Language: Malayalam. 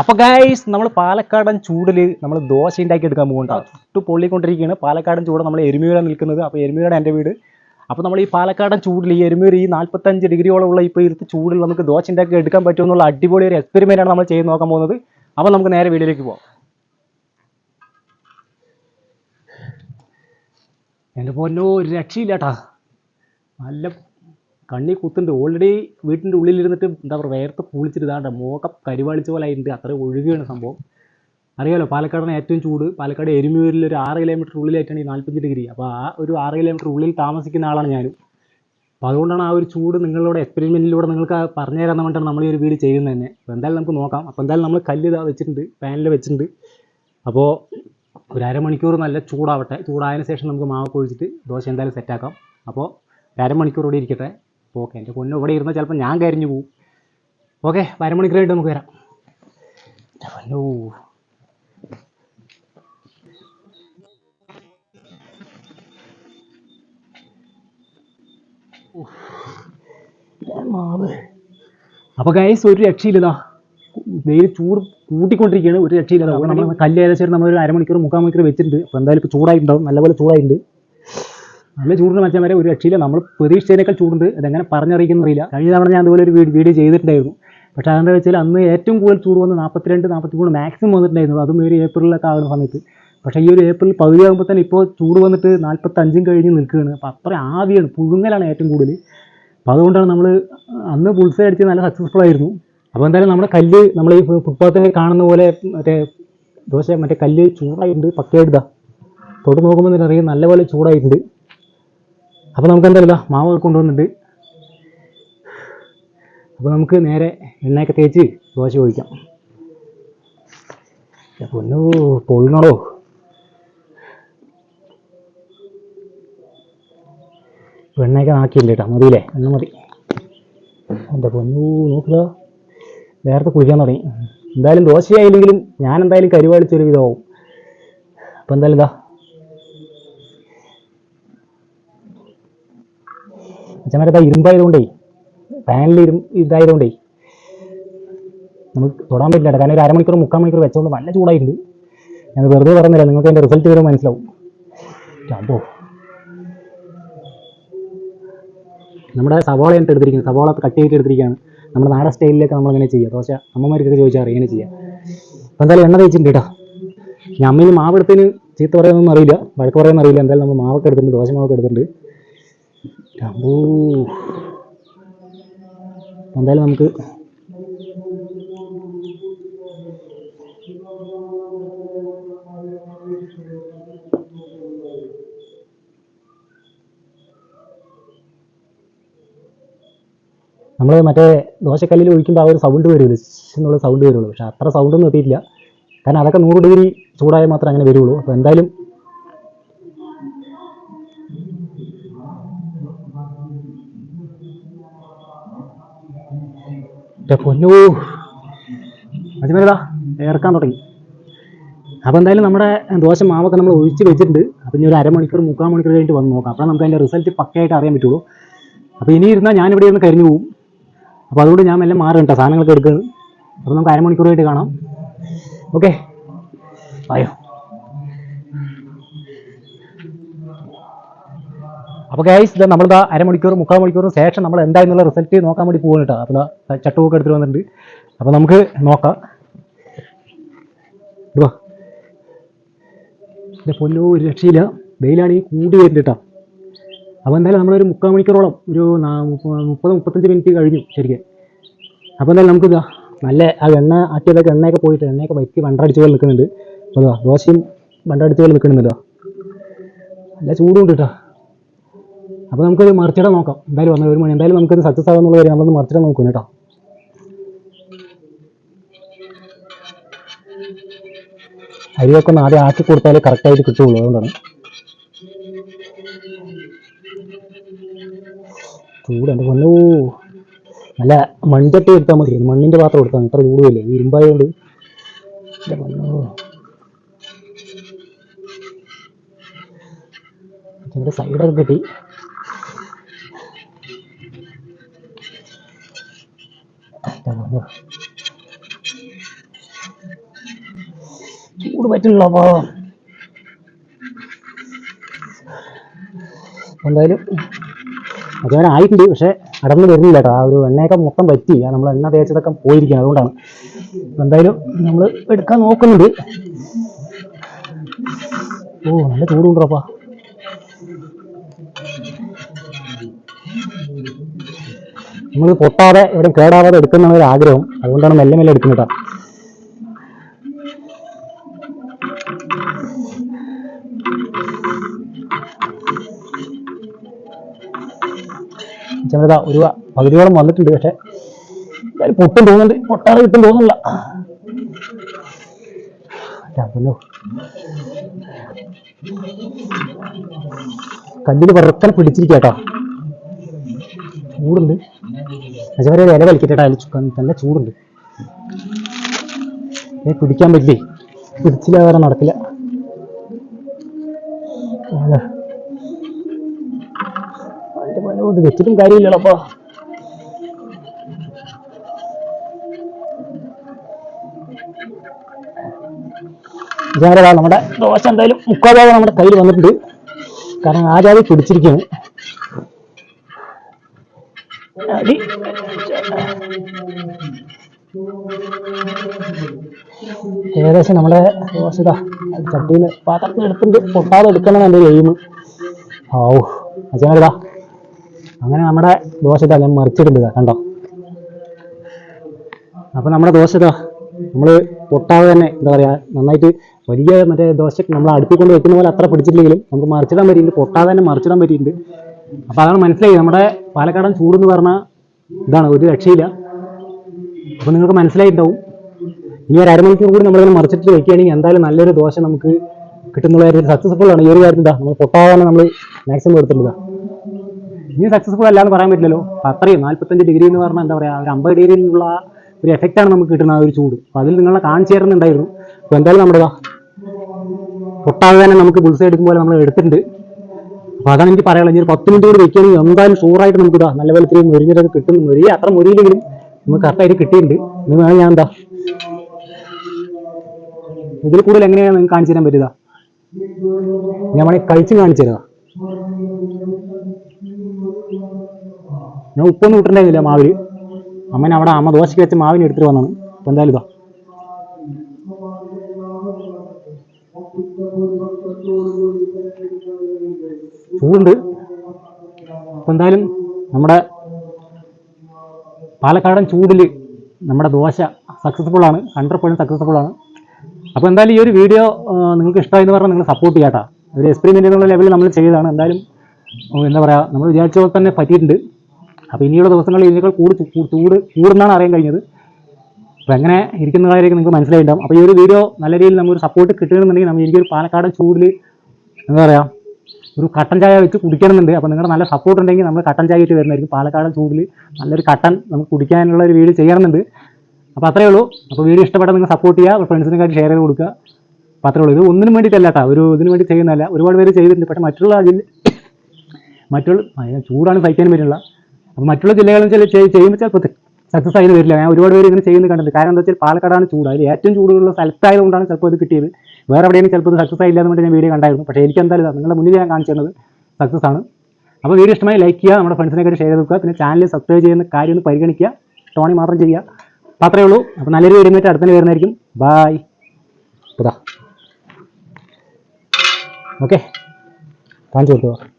അപ്പൊ ഗൈസ് നമ്മൾ പാലക്കാടൻ ചൂടിൽ നമ്മൾ ദോശ ഉണ്ടാക്കി എടുക്കാൻ പോകുന്നുണ്ട് ചുട്ടു പൊള്ളിക്കൊണ്ടിരിക്കുകയാണ് പാലക്കാടൻ ചൂട് നമ്മൾ എരുമീര നിൽക്കുന്നത്. അപ്പോൾ എരുമയൂരാണ് എന്റെ വീട്. അപ്പോൾ നമ്മൾ ഈ പാലക്കാടൻ ചൂടിൽ ഈ എരുമീർ ഈ നാൽപ്പത്തഞ്ച് ഡിഗ്രിയോളം ഉള്ള ഇപ്പോൾ ഇരുത്ത് ചൂടിൽ നമുക്ക് ദോശ ഉണ്ടാക്കി എടുക്കാൻ പറ്റുമെന്നുള്ള അടിപൊളി ഒരു എക്സ്പെരിമെന്റ് ആണ് നമ്മൾ ചെയ്ത് നോക്കാൻ പോകുന്നത്. അപ്പോൾ നമുക്ക് നേരെ വീഡിയോയിലേക്ക് പോകാം എന്റെ പൊന്നോ ഒരു രക്ഷയില്ലാട്ടാ. നല്ല കണ്ണി കുത്തുണ്ട് ഓൾറെഡി വീട്ടിന്റെ ഉള്ളിലിരുന്നിട്ട് എന്താ പറയുക വേർത്ത് പൂളിച്ചിട്ട് ഇതാണ്ട് മോക്ക കരിവാളിച്ച പോലെ ആയിട്ടുണ്ട്. അത്ര ഒഴുകുകയാണ് സംഭവം. അറിയാലോ പാലക്കാടിന് ഏറ്റവും ചൂട്. പാലക്കാട് എരുമൂരിൽ ഒരു ആറ് കിലോമീറ്റർ ഉള്ളിലായിട്ടാണ് ഈ നാൽപ്പത്തഞ്ച് ഡിഗ്രി അപ്പോൾ ആ ഒരു ആറ് കിലോമീറ്റർ ഉള്ളിൽ താമസിക്കുന്ന ആളാണ് ഞാനും. അപ്പോൾ അതുകൊണ്ടാണ് ആ ഒരു ചൂട് നിങ്ങളുടെ എക്സ്പെരിമെന്റിലൂടെ നിങ്ങൾക്ക് പറഞ്ഞു തരാൻ വേണ്ടിയിട്ടാണ് നമ്മൾ ഈ ഒരു വീട് ചെയ്യുന്നത് തന്നെ. അപ്പോൾ എന്തായാലും നമുക്ക് നോക്കാം. അപ്പോൾ എന്തായാലും നമ്മൾ കല്ല് ഇതാ വെച്ചിട്ടുണ്ട് പാനിൽ വെച്ചിട്ടുണ്ട്. അപ്പോൾ ഒരു അരമണിക്കൂർ നല്ല ചൂടാവട്ടെ. ചൂടായതിനു ശേഷം നമുക്ക് മാവ് ഒഴിച്ചിട്ട് ദോശ എന്തായാലും സെറ്റാക്കാം അപ്പോൾ അരമണിക്കൂർ കൂടി ഇരിക്കട്ടെ. ഓക്കെ എന്റെ പൊന്നു ഇവിടെ ഇരുന്നാൽ ചിലപ്പോൾ ഞാൻ കരിഞ്ഞു പോകും ഓക്കെ അരമണിക്കൂറായിട്ട് നമുക്ക് വരാം. ഹലോ അപ്പൊ ഗൈസ് ഒരു രക്ഷയില്ലതാ വെയിൽ ചൂട് കൂട്ടിക്കൊണ്ടിരിക്കുകയാണ് ഒരു രക്ഷയില്ല അപ്പോൾ നമ്മൾ കല്ല് ഏകദേശം നമ്മൾ ഒരു അരമണിക്കൂർ മുക്കാൽ മണിക്കൂർ വെച്ചിട്ടുണ്ട്. അപ്പോൾ എന്തായാലും ഇപ്പോൾ ചൂടായിട്ടുണ്ടാവും നല്ലപോലെ ചൂടായിട്ടുണ്ട്. നല്ല ചൂടിന് മച്ചാൻ വരെ ഒരു രക്ഷയില്ല. നമ്മൾ പ്രതീക്ഷിച്ചതിനേക്കാൾ ചൂടുണ്ട്. അതെങ്ങനെ പറഞ്ഞറിയിക്കുന്നറിയില്ല. കഴിഞ്ഞ തവണ ഞാൻ അതുപോലെ ഒരു വീഡിയോ ചെയ്തിട്ടുണ്ടായിരുന്നു. പക്ഷേ അതെന്താ വെച്ചാൽ അന്ന് ഏറ്റവും കൂടുതൽ ചൂട് വന്ന് നാൽപ്പത്തിരണ്ട് നാൽപ്പത്തി മൂന്ന് മാക്സിമം വന്നിട്ടുണ്ടായിരുന്നു. അതും ഒരു ഏപ്രിലൊക്കെ ആകുന്ന സമയത്ത്. പക്ഷേ ഈ ഒരു ഏപ്രിൽ പകുതി ആകുമ്പോൾ തന്നെ ഇപ്പോൾ ചൂട് വന്നിട്ട് നാൽപ്പത്തഞ്ചും കഴിഞ്ഞ് നിൽക്കുകയാണ്. അപ്പോൾ അത്ര ആവിയാണ് പുഴുങ്ങലാണ് ഏറ്റവും കൂടുതൽ അപ്പോൾ അതുകൊണ്ടാണ് നമ്മൾ അന്ന് പുൾസ അടിച്ച് നല്ല സക്സസ്ഫുൾ ആയിരുന്നു. അപ്പോൾ എന്തായാലും നമ്മുടെ കല്ല് നമ്മൾ ഈ ഫുട്പാത്തിൽ കാണുന്ന പോലെ മറ്റേ ദോശ മറ്റേ കല്ല് ചൂടായിട്ടുണ്ട്. പക്കയായിട്ടാ തൊട്ട് നോക്കുമ്പോൾ തന്നെ അറിയാം നല്ലപോലെ ചൂടായിട്ടുണ്ട്. അപ്പോൾ നമുക്ക് എന്തായാലും മാവ് കൊണ്ടുവന്നിട്ട് അപ്പോൾ നമുക്ക് നേരെ എണ്ണയൊക്കെ തേച്ച് ദോശ ഒഴിക്കാം. അപ്പോൾ ഒന്ന് പൊള്ളണോ? എണ്ണയൊക്കെ ആക്കിയില്ല കേട്ടോ. മതിയില്ലേ? എണ്ണ മതി. എന്റെ പൊന്നു നോക്കുക നേരത്തെ കുഴിക്കാൻ തുടങ്ങി. എന്തായാലും ദോശയായില്ലെങ്കിലും ഞാൻ എന്തായാലും കരുവാളിച്ചൊരു വിധമാവും. അപ്പോൾ എന്തായാലും ഇതാ അച്ഛന്മാരെ ഇരുമ്പായതുകൊണ്ടേ പാനിൽ ഇരു ഇതായതുകൊണ്ടേ നമുക്ക് തൊടാൻ പറ്റില്ല. കാരണം ഒരു അരമണിക്കൂർ മുക്കാൽ മണിക്കൂർ വെച്ചോണ്ട് നല്ല ചൂടായിട്ടുണ്ട്. ഞാൻ വെറുതെ പറയുന്നില്ല നിങ്ങൾക്ക് അതിന്റെ റിസൾട്ട് വരുമ്പോൾ മനസ്സിലാവും. അപ്പോ നമ്മുടെ സവാള എന്നിട്ട് എടുത്തിരിക്കുന്നത് സവാള കട്ട് ചെയ്തിട്ട് എടുത്തിരിക്കുകയാണ്. നമ്മുടെ നാടൻ സ്റ്റൈലിലേക്ക് നമ്മൾ അങ്ങനെ ചെയ്യുക. ദോശ അമ്മമാർക്കൊക്കെ ചോദിച്ചാൽ അറിയാൻ ചെയ്യുക അപ്പോൾ എന്തായാലും എണ്ണ തേച്ചിട്ടുണ്ട് കേട്ടോ. ഞാൻ അമ്മയിൽ മാവ് എടുത്തതിന് ചീത്ത പറയാനൊന്നും അറിയില്ല വഴക്ക് പറയാനൊന്നും അറിയില്ല. എന്തായാലും നമ്മൾ മാവൊക്കെ എടുത്തിട്ടുണ്ട് ദോശ മാവൊക്കെ എടുത്തിട്ടുണ്ട്. എന്തായാലും നമുക്ക് നമ്മൾ മറ്റേ ദോശക്കല്ലിൽ ഒഴിക്കുമ്പോൾ ആ ഒരു സൗണ്ട് വരുള്ളൂ എന്നുള്ള സൗണ്ട് വരുള്ളൂ പക്ഷെ അത്ര സൗണ്ടൊന്നും എത്തിയിട്ടില്ല. കാരണം അതൊക്കെ നൂറ് ഡിഗ്രി ചൂടായാൽ മാത്രമേ അങ്ങനെ വരുള്ളൂ. അപ്പോൾ എന്തായാലും പൊന്നൂ. അജ്മേതാ ഏർക്കാൻ തുടങ്ങി. അപ്പോൾ എന്തായാലും നമ്മുടെ ദോശ മാവൊക്കെ നമ്മൾ ഒഴിച്ച് വെച്ചിട്ടുണ്ട്. അപ്പോൾ ഇനി ഒരു അരമണിക്കൂർ മുക്കാൽ മണിക്കൂർ കഴിഞ്ഞിട്ട് വന്ന് നോക്കാം. അപ്പോൾ നമുക്ക് അതിന്റെ റിസൾട്ട് പക്കയായിട്ട് അറിയാൻ പറ്റുള്ളൂ അപ്പോൾ ഇനി ഇരുന്നാൽ ഞാനിവിടെ ഇരുന്ന് കരിഞ്ഞു പോകും അപ്പോൾ അതുകൊണ്ട് ഞാൻ എല്ലാം മാറും കേട്ടോ. സാധനങ്ങളൊക്കെ എടുക്കുന്നത്. അപ്പോൾ നമുക്ക് അരമണിക്കൂർ കഴിഞ്ഞിട്ട് കാണാം. ഓക്കെ ആയോ അപ്പോൾ ഗൈസ് ഇത് നമ്മളിതാ അരമണിക്കൂർ മുക്കാൽ മണിക്കൂറിന് ശേഷം നമ്മൾ എന്തായെന്നുള്ള റിസൾട്ട് നോക്കാൻ വേണ്ടി പോകുന്നു കേട്ടോ. അപ്പോൾ ചട്ടുമൊക്കെ എടുത്തിട്ട് വന്നിട്ടുണ്ട്. അപ്പോൾ നമുക്ക് നോക്കാം. എന്റെ പൊന്നോ ഒരു രക്ഷയില്ല. വെയിലാണെങ്കിൽ കൂടി വരുന്നത് കേട്ടോ. അപ്പോൾ എന്തായാലും നമ്മളൊരു മുക്കാൽ മണിക്കൂറോളം ഒരു മുപ്പത് മുപ്പത്തഞ്ച് മിനിറ്റ് കഴിഞ്ഞു ശരിക്കും. അപ്പോൾ എന്തായാലും നമുക്ക് ഇതാ നല്ല ആ എണ്ണ ആക്കിയതൊക്കെ എണ്ണയൊക്കെ പോയിട്ട് എണ്ണയൊക്കെ വൈറ്റ് വണ്ടടിച്ച് പോലെ നിൽക്കുന്നുണ്ട് അപ്പോൾ ദോശയും വണ്ടടിച്ച് പോലെ നിൽക്കുന്നുണ്ടല്ലോ നല്ല ചൂടുണ്ട് കേട്ടോ. അപ്പോൾ നമുക്കൊരു മറിച്ചിടാൻ നോക്കാം. എന്തായാലും വന്ന ഒരു മണി എന്തായാലും നമുക്കത് സക്സസ് ആകുന്നുള്ള കാര്യം നമ്മളൊന്ന് മറിച്ചിടാൻ നോക്കും കേട്ടോ. അരിയൊക്കെ ഒന്ന് ആദ്യം ആക്കി കൊടുത്താലേ കറക്റ്റായിട്ട് കിട്ടുള്ളൂ അതുകൊണ്ടാണ്. ചൂട് എന്റെ പൊന്നോ. നല്ല മൺചട്ടി എടുത്താൽ മതി. മണ്ണിന്റെ പാത്രം എടുത്താൽ മതി. ഇത്ര ചൂടുമില്ലേ ഈ ഇരുമ്പായതുകൊണ്ട് സൈഡൊക്കെ കിട്ടി. ചൂട് പറ്റുള്ളപ്പോ എന്തായാലും അതുപോലെ ആയിട്ടുണ്ട് പക്ഷെ അടർന്ന് വരുന്നില്ല കേട്ടോ. ആ ഒരു എണ്ണയൊക്കെ മൊത്തം പറ്റി. നമ്മൾ എണ്ണ തേച്ചതൊക്കെ പോയിരിക്കുന്നത് അതുകൊണ്ടാണ്. എന്തായാലും നമ്മൾ എടുക്കാൻ നോക്കുന്നുണ്ട്. ഓ നല്ല ചൂടുണ്ടോപ്പാ. നമ്മൾ പൊട്ടാതെ എവിടെ കേടാവാതെ എടുക്കുന്ന ഒരു ആഗ്രഹം. അതുകൊണ്ടാണ് മെല്ലെ മെല്ലെ എടുക്കുന്നത് ചെറുത ഒരു പകുതിയോളം വന്നിട്ടുണ്ട് പക്ഷെ പൊട്ടും തോന്നുന്നുണ്ട്. പൊട്ടാതെ കിട്ടും തോന്നുന്നില്ല. രാമല്ലോ കല്ലിൽ വെറുക്കനെ പിടിച്ചിരിക്കട്ടോ ചൂടുണ്ട്. പക്ഷെ വരെ വില വലിക്കട്ടെ അതിൽ നല്ല ചൂടുണ്ട്. ഏ പിടിക്കാൻ പറ്റില്ലേ? പിടിച്ചില്ല വേറെ നടക്കില്ല. ഇത് വെച്ചിട്ടും കാര്യമില്ലല്ലോ അപ്പൊ. നമ്മുടെ ദോശ എന്തായാലും മുക്കാൽ ഭാഗം നമ്മുടെ കയ്യിൽ വന്നിട്ടുണ്ട്. കാരണം പിടിച്ചിരിക്കുകയാണ് അടി ഏകദേശം നമ്മുടെ ചട്ടിയിൽ പാത്രത്തിൽ എടുത്തിട്ട് പൊട്ടാതെ എടുക്കണം എന്റെ എയിം ഓ അച്ഛനടാ അങ്ങനെ നമ്മുടെ ദോശ ഇതാ ഞാൻ മറിച്ചിട്ടുണ്ട് കണ്ടോ? അപ്പൊ നമ്മുടെ ദോശ ഇതാ നമ്മൾ പൊട്ടാതെ തന്നെ എന്താ പറയാ നന്നായിട്ട് വലിയ മറ്റേ ദോശ നമ്മൾ അടുപ്പിക്കൊണ്ട് വെക്കുന്ന പോലെ അത്ര പിടിച്ചിട്ടില്ലെങ്കിലും നമുക്ക് മറിച്ചിടാൻ പറ്റിയിട്ടുണ്ട് പൊട്ടാതെ തന്നെ മറിച്ചിടാൻ പറ്റിയിട്ടുണ്ട്. അപ്പൊ അതാണ് മനസ്സിലായി. നമ്മുടെ പാലക്കാടൻ ചൂട് എന്ന് പറഞ്ഞാൽ ഇതാണ് ഒരു രക്ഷയില്ല. അപ്പൊ നിങ്ങൾക്ക് മനസ്സിലായിട്ടുണ്ടാവും. ഇനി ഒരു അരമണിക്കൂർ കൂടി നമ്മളിങ്ങനെ മറിച്ചിട്ട് വെക്കുകയാണെങ്കിൽ എന്തായാലും നല്ലൊരു ദോശ നമുക്ക് കിട്ടുന്നുള്ള കാര്യം സക്സസ്ഫുൾ ആണ്. ഈ ഒരു കാര്യത്തിൽ നമ്മൾ പൊട്ടാതെ നമ്മൾ മാക്സിമം എടുത്തിട്ടുണ്ട് ഇനി സക്സസ്ഫുൾ അല്ല എന്ന് പറയാൻ പറ്റില്ലല്ലോ. അപ്പൊ അത്രയും നാല്പത്തഞ്ച് ഡിഗ്രി എന്ന് പറഞ്ഞാൽ എന്താ പറയാ ഒരു അമ്പത് ഡിഗ്രിയിലുള്ള ഒരു എഫക്റ്റ് ആണ് നമുക്ക് കിട്ടുന്ന ആ ഒരു ചൂട്. അപ്പൊ അതിൽ നിങ്ങളെ കാണിച്ചു തരുന്നുണ്ടായിരുന്നു. അപ്പൊ എന്തായാലും നമ്മുടെ പൊട്ടാതെ തന്നെ നമുക്ക് ബുൾസ് എടുക്കുമ്പോൾ നമ്മൾ എടുത്തിട്ടുണ്ട്. അപ്പൊ അതാണ് എനിക്ക് പറയാനുള്ളത്. ഒരു പത്ത് മിനിറ്റ് കൂടി വെക്കുകയാണെങ്കിൽ എന്തായാലും ഷൂറായിട്ട് നമുക്ക് ഇതാ നല്ല പോലെ ഇത്രയും മുരിഞ്ഞിട്ടൊക്കെ കിട്ടും. മുരിയ അത്ര മുരിയില്ലെങ്കിലും നമുക്ക് കറക്റ്റായിട്ട് കിട്ടിയിട്ടുണ്ട്. ഇന്ന് വേണം ഞാൻ എന്താ ഇതിൽ കൂടുതൽ എങ്ങനെയാണ് നിങ്ങൾക്ക് കാണിച്ചു തരാൻ പറ്റുക ഞാൻ വേണമെങ്കിൽ കഴിച്ചു കാണിച്ചു തരാ. ഞാൻ ഉപ്പൊന്നും ഇട്ടിട്ടുണ്ടായിരുന്നില്ല മാവിൽ അമ്മനെ അവിടെ അമ്മ ദോശയ്ക്ക് വെച്ച മാവിന് എടുത്തിട്ട് വന്നാണ് അപ്പൊ എന്തായാലും ഇതാ. ചൂടുണ്ട് അപ്പൊ എന്തായാലും നമ്മുടെ പാലക്കാടൻ ചൂടിൽ നമ്മുടെ ദോശ സക്സസ്ഫുൾ ആണ്. ഹൺഡ്രഡ് പെർസെന്റ് സക്സസ്ഫുൾ ആണ്. അപ്പോൾ എന്തായാലും ഈ ഒരു വീഡിയോ നിങ്ങൾക്ക് ഇഷ്ടമായെന്ന് പറഞ്ഞാൽ നിങ്ങൾ സപ്പോർട്ട് ചെയ്യാട്ടാ. ഒരു എക്സ്പെരിമെന്റ് എന്നുള്ള ലെവലിൽ നമ്മൾ ചെയ്തതാണ്. എന്തായാലും എന്താ പറയുക നമ്മൾ വിചാരിച്ച പോലെ തന്നെ പറ്റിയിട്ടുണ്ട്. അപ്പോൾ ഇനിയുള്ള ദിവസങ്ങളിൽ ഇതിനേക്കാൾ കൂടു ചൂട് കൂടുന്നാണ് അറിയാൻ കഴിഞ്ഞത്. അപ്പോൾ എങ്ങനെ ഇരിക്കുന്ന കാര്യമൊക്കെ നിങ്ങൾക്ക് മനസ്സിലായിട്ടുണ്ടാവും. അപ്പോൾ ഈ ഒരു വീഡിയോ നല്ല രീതിയിൽ നമുക്കൊരു സപ്പോർട്ട് കിട്ടുകയാണെന്നുണ്ടെങ്കിൽ നമ്മൾ എനിക്കൊരു പാലക്കാടൻ ചൂടിൽ എന്താ പറയുക ഒരു കട്ടൻ ചായ വെച്ച് കുടിക്കണമെന്നുണ്ട്. അപ്പോൾ നിങ്ങളുടെ നല്ല സപ്പോർട്ട് ഉണ്ടെങ്കിൽ നമ്മൾ കട്ടൻ ചായ വെച്ച് വരുന്നതായിരിക്കും. പാലക്കാട് ചൂടിൽ നല്ലൊരു കട്ടൻ നമുക്ക് കുടിക്കാനുള്ള ഒരു വീഡിയോ ചെയ്യണമെന്നുണ്ട്. അപ്പോൾ അത്രയേ ഉള്ളൂ. അപ്പോൾ വീഡിയോ ഇഷ്ടപ്പെട്ടാൽ നിങ്ങൾ സപ്പോർട്ട് ചെയ്യുക ഫ്രണ്ട്സിനൊക്കെ ഷെയർ ചെയ്ത് കൊടുക്കുക. അപ്പോൾ അത്രേ ഉള്ളൂ. ഇത് ഒന്നിനും വേണ്ടിയിട്ടല്ല കേട്ടോ. ഒരു ഇതിന് വേണ്ടി ചെയ്യുന്നതല്ല. ഒരുപാട് പേര് ചെയ്തിട്ടുണ്ട്. പക്ഷേ മറ്റുള്ള ജില്ല മറ്റുള്ള ചൂടാണ് സഹിക്കാൻ പറ്റില്ല. അപ്പോൾ മറ്റുള്ള ജില്ലകളിൽ ചെയ്യുമ്പോൾ ചിലപ്പോൾ സക്സസ് ആയി വരില്ല. ഞാൻ ഒരുപാട് പേര് ഇങ്ങനെ ചെയ്യുന്നത് കണ്ടില്ല കാരണം എന്താ വെച്ചാൽ പാലക്കാടാണ് ചൂട്. അതിൽ ഏറ്റവും ചൂടുള്ള സ്ഥലത്തായതുകൊണ്ടാണ് ചിലപ്പോൾ അത് കിട്ടിയത്. വേറെ എവിടെയെങ്കിലും ചിലപ്പോൾ ഇത് സക്സസ് ആയില്ല എന്ന് വേണ്ടി ഞാൻ വീഡിയോ കണ്ടായിരുന്നു. പക്ഷേ എനിക്ക് എന്തായാലും നിങ്ങളുടെ മുന്നിൽ ഞാൻ കാണിച്ചു സക്സസ് ആണ്. അപ്പോൾ വീഡിയോ ഇഷ്ടമായി ലൈക്ക് ചെയ്യുക നമ്മുടെ ഫ്രണ്ട്സിനെക്കാട്ട് ഷെയർ വെക്കുക. പിന്നെ ചാനൽ സബ്സ്ക്രൈബ് ചെയ്യുന്ന കാര്യം ഒന്ന് പരിഗണിക്കുക. ടോണി മാത്രം ചെയ്യുക. അപ്പോൾ അത്രയേ ഉള്ളൂ. അപ്പോൾ നല്ലൊരു വീഡിയോ ആയിട്ട് അടുത്തന്നെ വരുന്നതായിരിക്കും. ബായ് ഇതാ. ഓക്കെ കാണിച്ചു കൊടുക്കുക